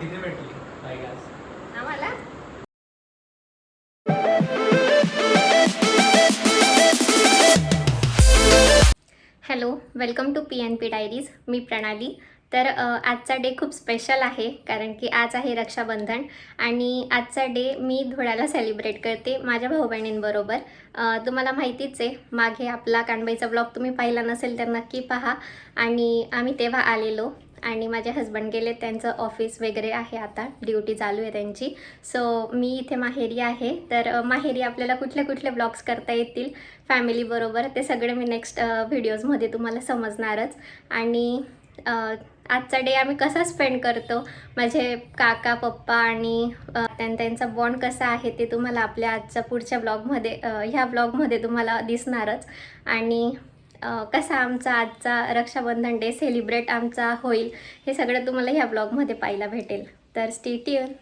किती भेटली? Bye guys आम्हाला? Hello welcome to P N P diaries मी प्रणाली. तर आजचा डे खूप स्पेशल आहे कारण की आज आहे रक्षाबंधन आणि आजचा डे मी धुळ्याला सेलिब्रेट करते माझ्या भाऊ बहिणींबरोबर तुम्हाला माहितीच आहे मागे आपला कानबाईचा ब्लॉग तुम्ही पाहिला नसेल तर नक्की पहा. आणि आम्ही तेव्हा आलेलो. आणि माझे हस्बंड गेले त्यांचं ऑफिस वगैरे आहे आता ड्युटी चालू आहे त्यांची. सो मी इथे माहेरी आहे. तर माहेरी आपल्याला कुठले कुठले ब्लॉग्स करता येतील फॅमिलीबरोबर ते सगळे मी नेक्स्ट व्हिडिओजमध्ये तुम्हाला समजणारच. आणि आजचा डे आम्ही कसा स्पेंड करतो? माझे काका पप्पा आणि त्यां त्यांचा बॉन्ड कसा आहे ते तुम्हाला आपल्या आजच्या पुढच्या ब्लॉगमध्ये ह्या ब्लॉगमध्ये तुम्हाला दिसणारच. आणि कसा आमचा आजचा रक्षाबंधन डे सेलिब्रेट आमचा होईल हे सगळं तुम्हाला ह्या ब्लॉगमध्ये पाहायला भेटेल. तर स्टेटियन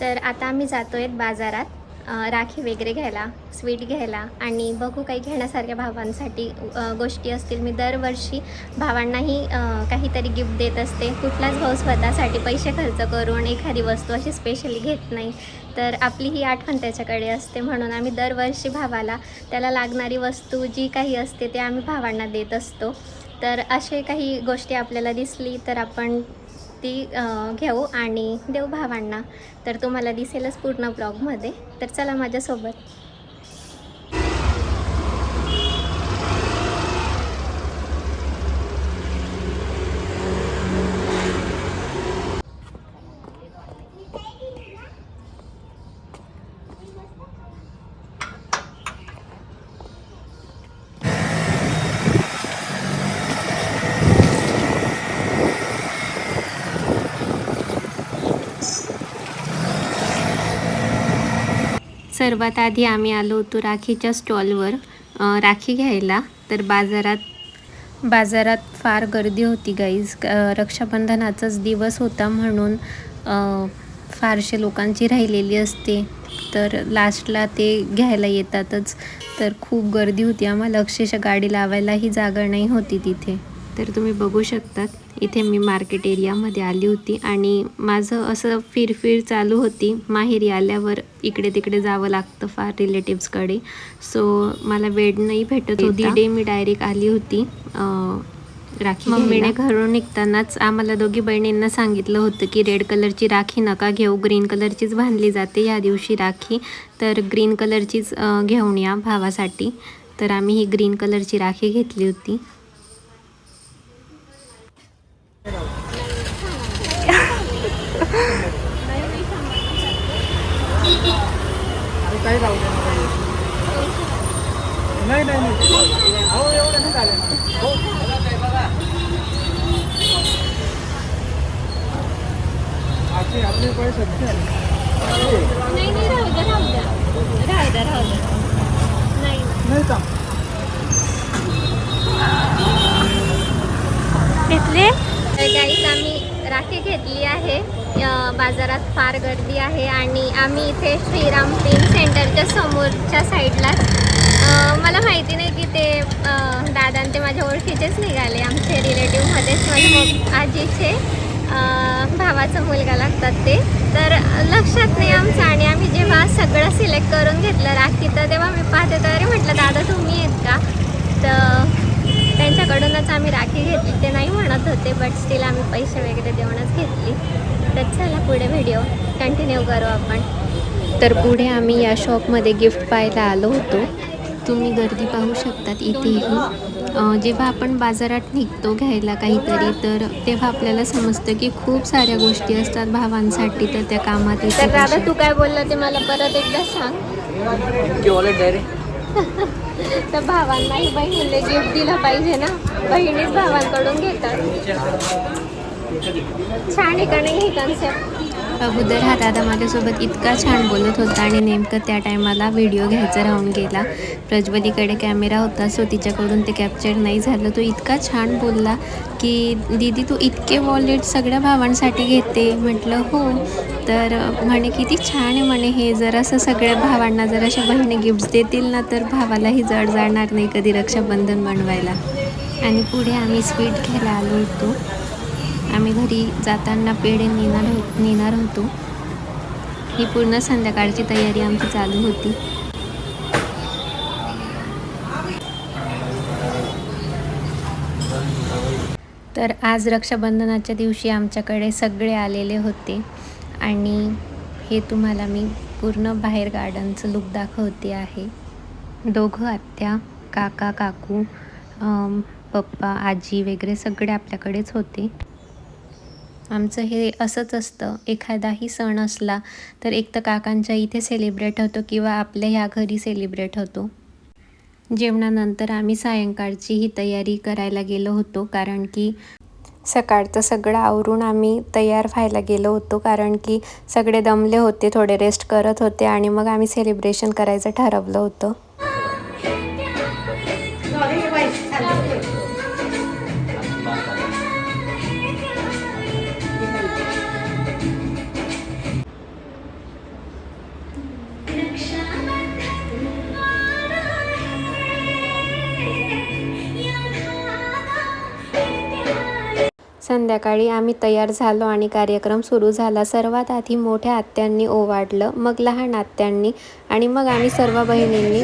तर आता आम्ही जातो आहेत बाजारात राखी वगैरे घ्यायला स्वीट घ्यायला आणि बघू काही घेण्यासारख्या भावांसाठी गोष्टी असतील. मी दरवर्षी भावांनाही काहीतरी गिफ्ट देत असते. कुठलाच भाऊ स्वतःसाठी पैसे खर्च करून एखादी वस्तू अशी स्पेशली घेत नाही. तर आपली ही आठवण त्याच्याकडे असते म्हणून आम्ही दरवर्षी भावाला त्याला लागणारी वस्तू जी काही असते ते आम्ही भावांना देत असतो. तर असे काही गोष्टी आपल्याला दिसली तर आपण ती घेऊ आणि देऊ भावांना. तर तुम्हाला दिसेलच पूर्ण ब्लॉगमध्ये. तर चला माझ्यासोबत. सर्वात आधी आम्ही आलो होतो राखीच्या स्टॉलवर. राखी घ्यायला. तर बाजारात बाजारात फार गर्दी होती गाईज रक्षाबंधनाचाच दिवस होता म्हणून फारसे फारशे लोकांची राहिलेली असते. तर लास्टला ते घ्यायला येतातच. तर खूप गर्दी होती. आम्हाला अक्षरशः गाडी लावायलाही जागा नाही होती तिथे. तर तुम्ही बघू शकतात. इथे मी मार्केट एरियामध्ये आली होती आणि माझं असं फिरफिर चालू होती. माहेरी आल्यावर इकडे तिकडे जावं लागतं फार रिलेटिव्सकडे सो मला वेळ नाही भेटत होती. डे मी डायरेक्ट आली होती. राखी मम्मीने? घरून निघतानाच आम्हाला दोघी बहिणींना सांगितलं होतं की रेड कलरची राखी नका घेऊ. ग्रीन कलरचीच बांधली जाते या दिवशी राखी. तर ग्रीन कलरचीच घेऊन या भावासाठी. तर आम्ही ही ग्रीन कलरची राखी घेतली होती अरे काही राहू दे ना काही. नाही नाही नाही. अहो एवढं नाही झालं हो. आपली आपले पैसे? नाही नाही राहू द्या राहू द्या. राहू द्या राहू द्या. नाही. नाही का? घेतले? गाईस आम्ही राखी घेतली आहे. बाजारात फार गर्दी आहे आणि आम्ही इथे श्रीराम प्रिंट सेंटरच्या समोरच्या साईडलाच अ, मला माहिती नाही की ते दादा ते माझ्या ओळखीचेच निघाले. आमचे रिलेटिव्हमध्येच माझ्या मग आजीचे भावाचा मुलगा लागतात ते. तर लक्षात नाही आमचं आणि आम्ही जेव्हा सगळं सिलेक्ट करून घेतलं राखी तर तेव्हा मी पाहते तर म्हटलं दादा तुम्ही आहेत का? तर त्यांच्याकडूनच आम्ही राखी घेतली. ते नाही म्हणत होते बट स्टील आम्ही पैसे वगैरे देऊनच घेतली. तर चला पुढे व्हिडिओ कंटिन्यू करू आपण. तर पुढे आम्ही या शॉपमध्ये गिफ्ट पाहायला आलो होतो. तुम्ही गर्दी पाहू शकतात इथेही. जेव्हा आपण बाजारात निघतो घ्यायला काहीतरी तर तेव्हा आपल्याला समजतं की खूप साऱ्या गोष्टी असतात भावांसाठी तर त्या कामात तर दादा तू काय बोलला ते मला परत एकदा सांग. तर भावांनाही बहिणीने गिफ्ट दिलं पाहिजे ना. बहिणीच भावांकडून घेतात. छान आहे का नाही ही कन्सेप्ट अगोदर हा दादा माझ्यासोबत इतका छान बोलत होता आणि नेमकं त्या टायमाला व्हिडिओ घ्यायचा राहून गेला. प्रज्वलीकडे कॅमेरा होता सो तिच्याकडून ते कॅप्चर नाही झालं. तो इतका छान बोलला की दीदी तू इतके वॉलेट सगळ्या भावांसाठी घेते. म्हटलं हो. तर म्हणे किती छान आहे म्हणे हे. जर असं सगळ्या भावांना जर अशा बहिणी गिफ्ट्स देतील ना तर भावालाही जड जाणार नाही कधी रक्षाबंधन बनवायला. आणि पुढे आम्ही स्वीट घ्यायला आलो होतो. आम्ही घरी जाताना पेढे नेणार हो नेणार होतो. ही पूर्ण संध्याकाळची तयारी आमची चालू होती. तर आज रक्षाबंधनाच्या दिवशी आमच्याकडे सगळे आलेले होते आणि हे तुम्हाला मी पूर्ण बाहेर गार्डनचं लुक दाखवते आहे. दोघं आत्या काका काकू पप्पा आजी वगैरे सगळे आपल्याकडेच होते. आमचं हे असंच असतं. एखादाही सण असला तर एक तर काकांच्या इथे सेलिब्रेट होतो किंवा आपल्या ह्या घरी सेलिब्रेट होतो. जेवणानंतर आम्ही सायंकाळची ही तयारी करायला गेलो होतो कारण की सकाळचं सगळं आवरून आम्ही तयार व्हायला गेलो होतो कारण की सगळे दमले होते थोडे रेस्ट करत होते आणि मग आम्ही सेलिब्रेशन करायचं ठरवलं होतं. संध्याकाळी आम्ही तयार झालो आणि कार्यक्रम सुरू झाला. सर्वात आधी मोठ्या आत्यांनी ओवाडलं मग लहान आत्यांनी आणि मग आम्ही सर्व बहिणींनी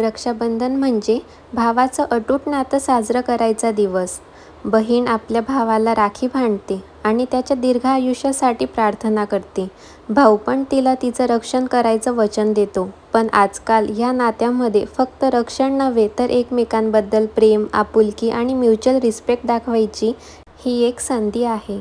रक्षाबंधन म्हणजे भावाचं अटूट नातं साजरं करायचा दिवस. बहीण आपल्या भावाला राखी बांधते आणि त्याच्या दीर्घ आयुष्यासाठी प्रार्थना करते. भाऊ पण तिला तिचं रक्षण करायचं वचन देतो. पण आजकाल ह्या नात्यामध्ये फक्त रक्षण नव्हे तर एकमेकांबद्दल प्रेम आपुलकी आणि म्युच्युअल रिस्पेक्ट दाखवायची ही एक संधी आहे.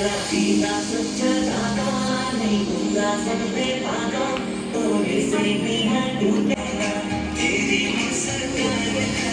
Thank you.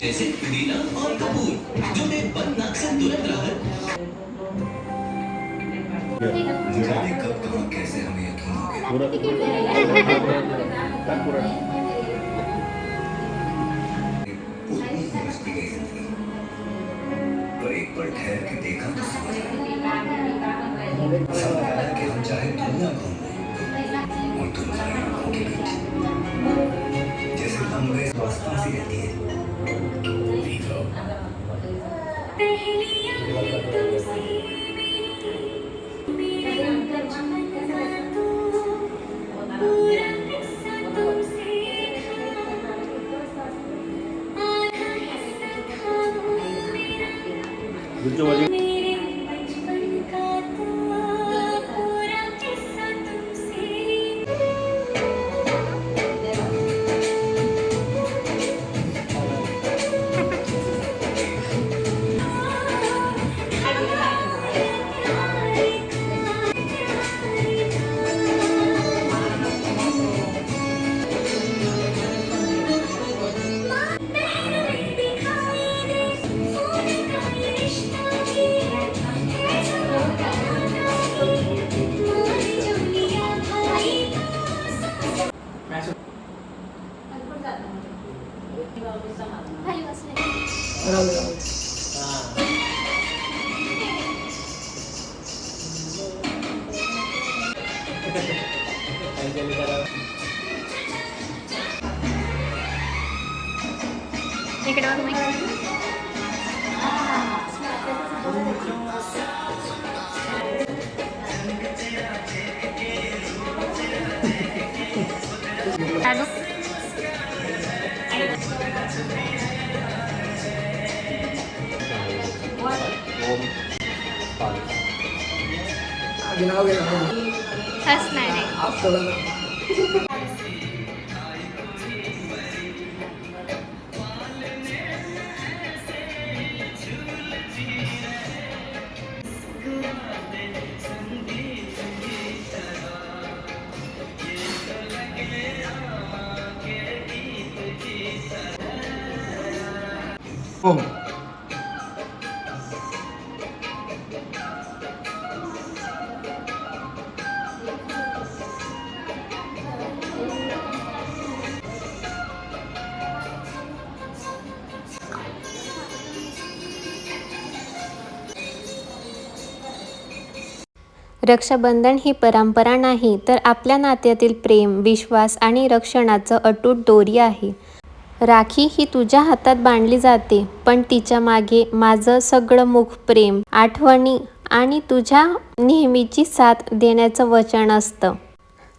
जैसे पुदीना और कपूर जो एक बंद नाक से तुरंत राहत जाने कब कहाँ कैसे हमें यकीन हो गया ही है एक पल ठहर के देखा तो समझ आया कि हम चाहे दुनिया घूम लें और तुम चाहे आँखों के बीच जैसे हम गए वास्तव सी रहती है 늦죠, 아직? आधी नाव रक्षाबंधन ही परंपरा नाही तर आपल्या नात्यातील प्रेम विश्वास आणि रक्षणाचं अटूट दोरी आहे. राखी ही तुझ्या हातात बांधली जाते पण तिच्यामागे माझं सगळं मुख प्रेम आठवणी आणि तुझ्या नेहमीची साथ देण्याचं वचन असतं.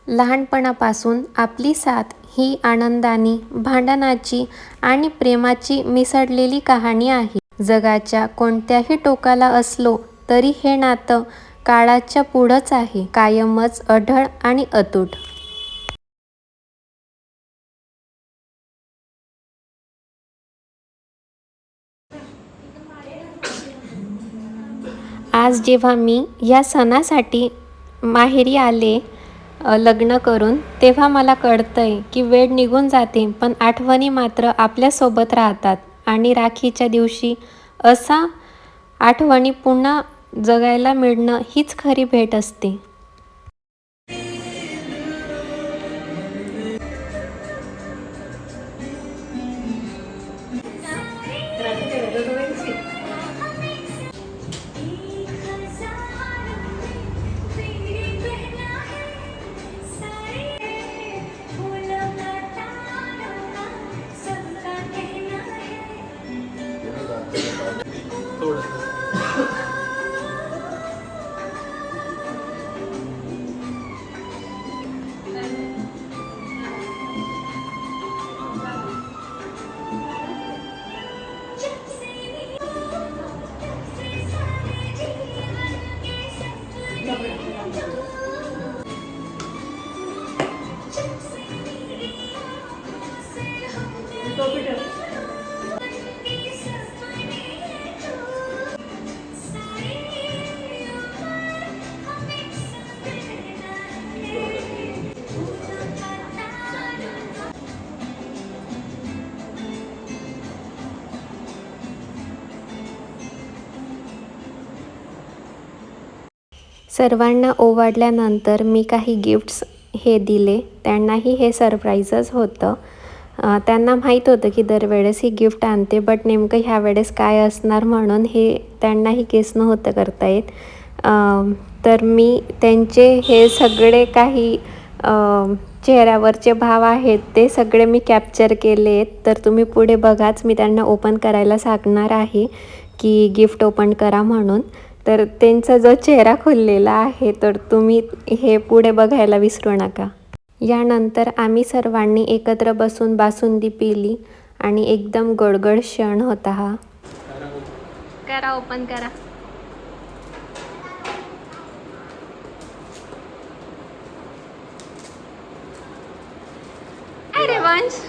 लहानपणापासून आपली साथ ही आनंदानी भांडणाची आणि प्रेमाची मिसळलेली कहाणी आहे. जगाच्या कोणत्याही टोकाला असलो तरी हे नातं काळाच्या पुढंच आहे. कायमच अढळ आणि अतूट. आज जेव्हा मी या सणासाठी माहेरी आले लग्न करून तेव्हा मला कळतंय की वेळ निघून जाते पण आठवणी मात्र आपल्यासोबत राहतात. आणि राखीच्या दिवशी असा आठवणी पुन्हा जगायला मिळणं हीच खरी भेट असते. सर्वांना ओवाडल्यानंतर मी काही गिफ्ट्स हे दिले. त्यांनाही हे सरप्राईजच होतं. त्यांना माहीत होतं की दरवेळेस ही गिफ्ट आणते बट नेमकं ह्या वेळेस काय असणार म्हणून हे त्यांनाही केस नव्हतं करता येत. तर मी त्यांचे हे सगळे काही चेहऱ्यावरचे भाव आहेत ते सगळे मी कॅप्चर केले आहेत. तर तुम्ही पुढे बघाच मी त्यांना ओपन करायला सांगणार आहे की गिफ्ट ओपन करा म्हणून. तर त्यांचा जो चेहरा खुललेला आहे तर तुम्ही हे पुढे बघायला विसरू नका. यानंतर आम्ही सर्वांनी एकत्र बसून बासुंदी पिली आणि एकदम गडगड क्षण होता हा. करा ओपन करा. अरे वंश!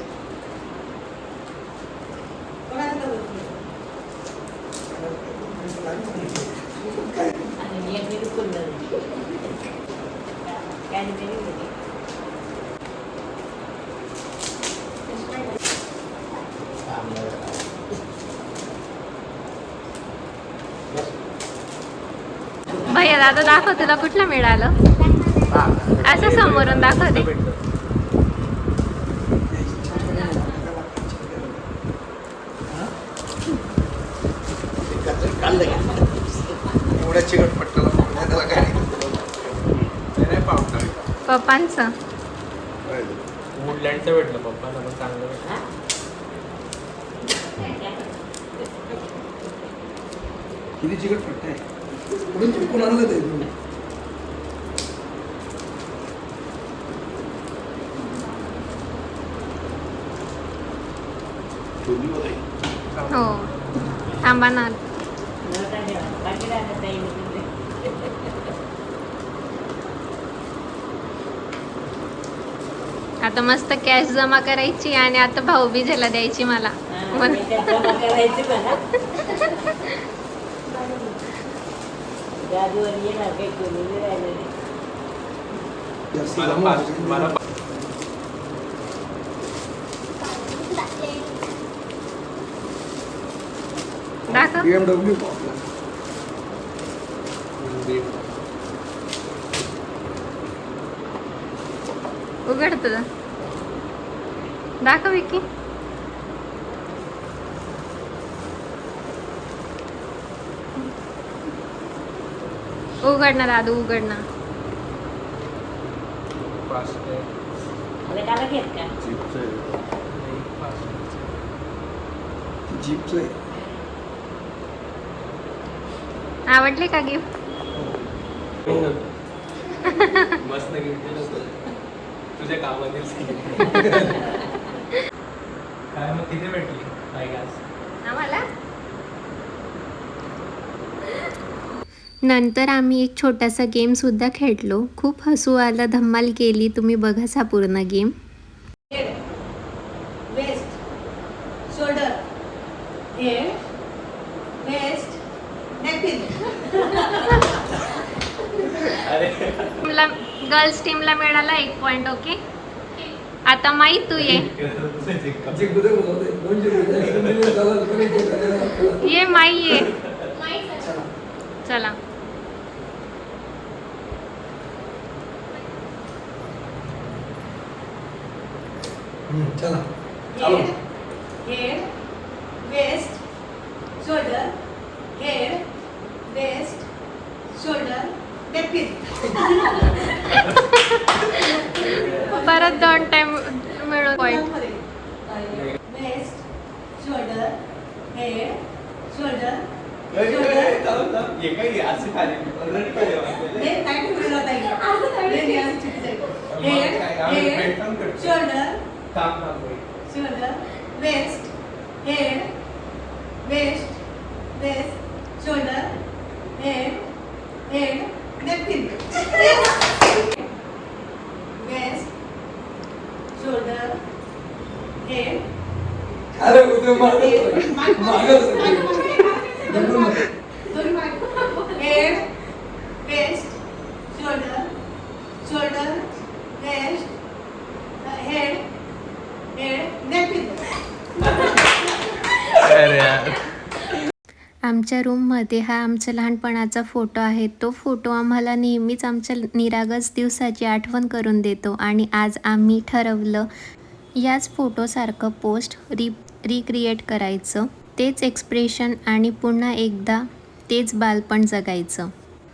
भैया दादा दाखव तुला कुठलं मिळालं? असं समोरून नाही पावणार पप्पांचं. वुडलँडचं भेटलं पप्पाला पण चांगलं भेटलं. किती चिकट चुकून आणलं ते. हो. थांबा ना. आता मस्त कॅश जमा करायची आणि आता भाऊबीजेला द्यायची मला मग जास्त मला जमा पाच होतं. मला दाखव BMW आपला. उघड तुझं दाखव विकी उघड ना दादू उघड ना. आवडले का गिफ्ट? मस्त गिफ्ट तुझ्या कामाने काय मग किती भेटली काय गॅस आम्हाला नंतर आम्ही एक छोटासा गेमसुद्धा खेळलो. खूप हसू आलं धम्माल केली. तुम्ही बघाच हा पूर्ण गेम वेस्ट शोल्डर गर्ल्स टीमला मिळाला एक पॉइंट ओके आता माहीत तू ये. ये माई ये. चला. चला. चालू. Head waist shoulder head waist shoulder परत दोन टाइम मिळून point waist shoulder head shoulder ए, ए, ए, चालू, चालू. हे काय असं खाली रट काय आहे? हे काय ठेवलेलं होता इथे? हे असं चुकीचं आहे. हेड हेड भेटून करतो. शोल्डर थांब, थांब, wait. shoulder, waist, आमच्या रूममध्ये हा आमचा लहानपणाचा फोटो आहे. तो फोटो आम्हाला नेहमीच आमच्या निरागस दिवसाची आठवण करून देतो आणि आज आम्ही ठरवलं याच फोटोसारखं पोस्ट रि रिक्रिएट करायचं. तेच एक्सप्रेशन आणि पुन्हा एकदा तेच बालपण जगायचं.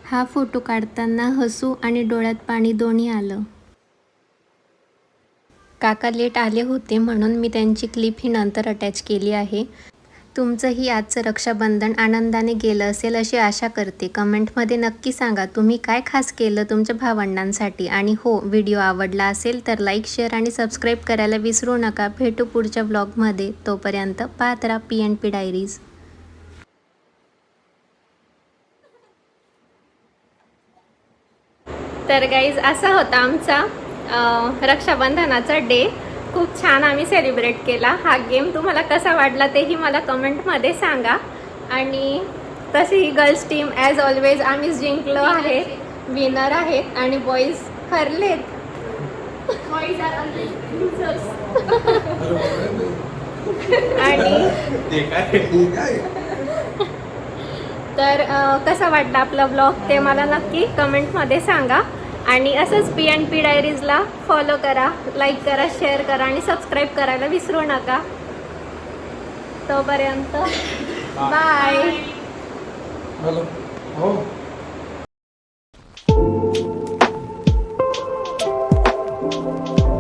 हा फोटो काढताना हसू आणि डोळ्यात पाणी दोन्ही आलं. काका लेट आले होते म्हणून मी त्यांची क्लिप ही नंतर अटॅच केली आहे. तुमचंही आजचं रक्षाबंधन आनंदाने गेलं असेल अशी आशा करते. कमेंटमध्ये नक्की सांगा तुम्ही काय खास केलं तुमच्या भावंडांसाठी? आणि हो व्हिडिओ आवडला असेल तर लाईक शेअर आणि सबस्क्राईब करायला विसरू नका. भेटू पुढच्या ब्लॉगमध्ये. तोपर्यंत पाहत राहा पी एन पी डायरीज तर गाईज असा होता आमचा रक्षाबंधनाचा डे खूप छान आम्ही सेलिब्रेट केला. हा गेम तुम्हाला कसा वाटला तेही मला कमेंटमध्ये सांगा. आणि तशी ही गर्ल्स टीम ॲज ऑलवेज आम्ही जिंकलो आहे. विनर आहेत आणि बॉईज हरलेत. आणि तर कसा वाटला आपला ब्लॉग ते मला नक्की कमेंटमध्ये सांगा. आणि असंच पी एन पी डायरीजला फॉलो करा लाईक करा शेअर करा आणि सबस्क्राईब करायला विसरू नका. तोपर्यंत बाय हॅलो हो.